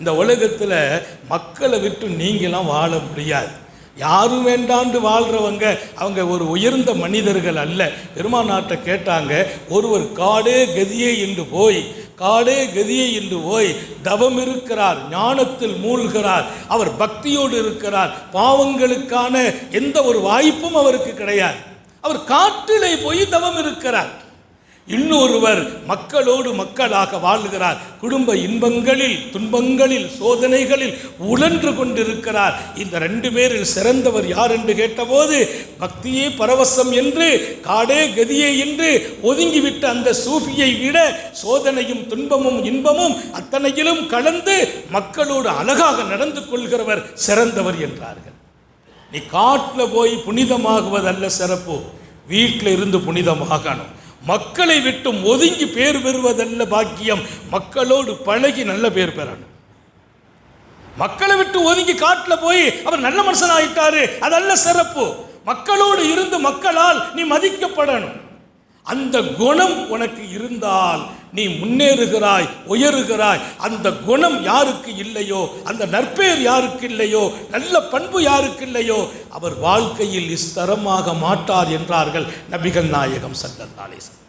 இந்த உலகத்தில் மக்களை விட்டு நீங்களாம் வாழ முடியாது. யாரும் வேண்டாண்டு வாழ்கிறவங்க அவங்க ஒரு உயர்ந்த மனிதர்கள் அல்ல. பெருமாநாட்டை கேட்டாங்க ஒருவர் காடே கதியே என்று போய் காடே கதியே என்று போய் தவம் இருக்கிறார் ஞானத்தில் மூழ்கிறார் அவர் பக்தியோடு இருக்கிறார் பாவங்களுக்கான எந்த ஒரு வாய்ப்பும் அவருக்கு கிடையாது. அவர் காட்டிலே போய் தவம் இருக்கிறார். இன்னொருவர் மக்களோடு மக்களாக வாழ்கிறார். குடும்ப இன்பங்களில் துன்பங்களில் சோதனைகளில் உழன்று கொண்டிருக்கிறார். இந்த ரெண்டு பேரில் சிறந்தவர் யார் என்று கேட்டபோது பக்தியே பரவசம் என்று காடே கதியே என்று ஒதுங்கிவிட்ட அந்த சூஃபியை விட சோதனையும் துன்பமும் இன்பமும் அத்தனையிலும் கலந்து மக்களோடு அழகாக நடந்து கொள்கிறவர் சிறந்தவர் என்றார்கள். நீ காட்டில் போய் புனிதமாகுவதல்ல சிறப்பு. வீட்டில் இருந்து புனிதமாகணும். மக்களை விட்டும் ஒதுங்கி பேர் பெறுவதல்ல பாக்கியம். மக்களோடு பழகி நல்ல பேர் பெறணும். மக்களை விட்டு ஒதுங்கி காட்டில் போய் அவர் நல்ல மனுஷன் ஆயிட்டாரு அதல்ல சிறப்பு. மக்களோடு இருந்து மக்களால் நீ மதிக்கப்படணும். அந்த குணம் உனக்கு இருந்தால் நீ முன்னேறுகிறாய் உயருகிறாய். அந்த குணம் யாருக்கு இல்லையோ அந்த நற்பெயர் யாருக்கு இல்லையோ நல்ல பண்பு யாருக்கு இல்லையோ அவர் வாழ்க்கையில் இஸ்தரமாக மாட்டார் என்றார்கள் நபிகள் நாயகம் சல்லல்லாஹு